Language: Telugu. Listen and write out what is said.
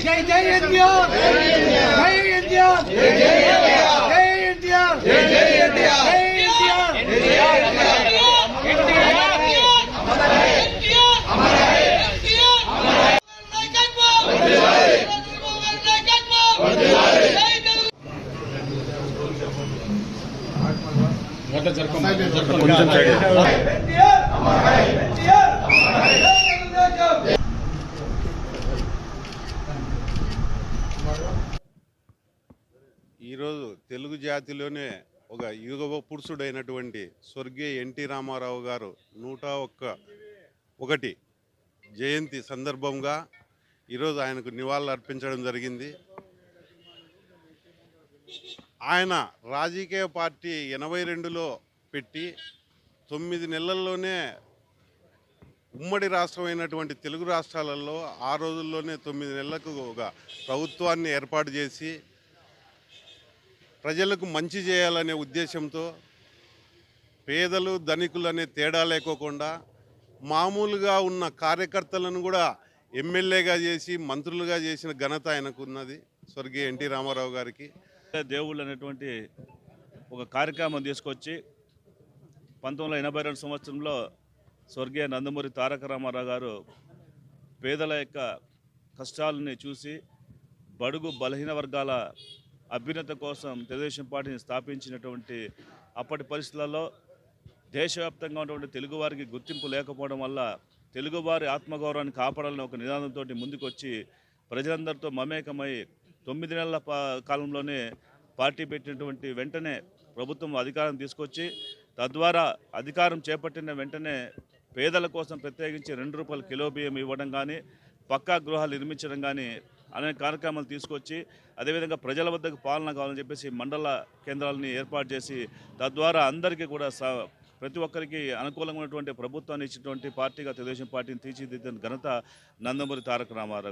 ఎన్టీఆర్ జై ఎన్టీఆర్ జై ఎన్టీఆర్ జై ఎన్టీఆర్ ఈరోజు తెలుగు జాతిలోనే ఒక యుగ పురుషుడైనటువంటి స్వర్గీయ ఎన్టీ రామారావు గారు నూట ఒక్క ఒకటి జయంతి సందర్భంగా ఈరోజు ఆయనకు నివాళులు అర్పించడం జరిగింది. ఆయన రాజకీయ పార్టీ ఎనభై రెండులో పెట్టి తొమ్మిది నెలల్లోనే ఉమ్మడి రాష్ట్రమైనటువంటి తెలుగు రాష్ట్రాలలో ఆ రోజుల్లోనే తొమ్మిది నెలలకు ఒక ప్రభుత్వాన్ని ఏర్పాటు చేసి ప్రజలకు మంచి చేయాలనే ఉద్దేశంతో పేదలు ధనికులు అనే తేడా లేకోకుండా మామూలుగా ఉన్న కార్యకర్తలను కూడా ఎమ్మెల్యేగా చేసి మంత్రులుగా చేసిన ఘనత ఆయనకు ఉన్నది స్వర్గీయ ఎన్టీ రామారావు గారికి. దేవుళ్ళు అనేటువంటి ఒక కార్యక్రమం తీసుకొచ్చి పంతొమ్మిది వందల ఎనభై రెండు సంవత్సరంలో స్వర్గీయ నందమూరి తారక రామారావు గారు పేదల యొక్క కష్టాలని చూసి బడుగు బలహీన వర్గాల అభ్యున్నత కోసం తెలుగుదేశం పార్టీని స్థాపించినటువంటి అప్పటి పరిస్థితులలో దేశవ్యాప్తంగా ఉన్నటువంటి తెలుగువారికి గుర్తింపు లేకపోవడం వల్ల తెలుగువారి ఆత్మగౌరవాన్ని కాపాడాలని ఒక నినాదంతో ముందుకొచ్చి ప్రజలందరితో మమేకమై తొమ్మిది నెలల కాలంలోనే పార్టీ పెట్టినటువంటి వెంటనే ప్రభుత్వం అధికారం తీసుకొచ్చి తద్వారా అధికారం చేపట్టిన వెంటనే పేదల కోసం ప్రత్యేకించి రెండు రూపాయల కిలో బియ్యం ఇవ్వడం కానీ పక్కా గృహాలు నిర్మించడం కానీ అనేక కార్యక్రమాలు తీసుకొచ్చి అదేవిధంగా ప్రజల వద్దకు పాలన కావాలని చెప్పేసి మండల కేంద్రాలని ఏర్పాటు చేసి తద్వారా అందరికీ కూడా ప్రతి ఒక్కరికి అనుకూలంగా ఉన్నటువంటి ప్రభుత్వాన్ని ఇచ్చినటువంటి పార్టీగా తెలుగుదేశం పార్టీని తీర్చిదిద్దిన ఘనత నందమూరి తారక రామారావు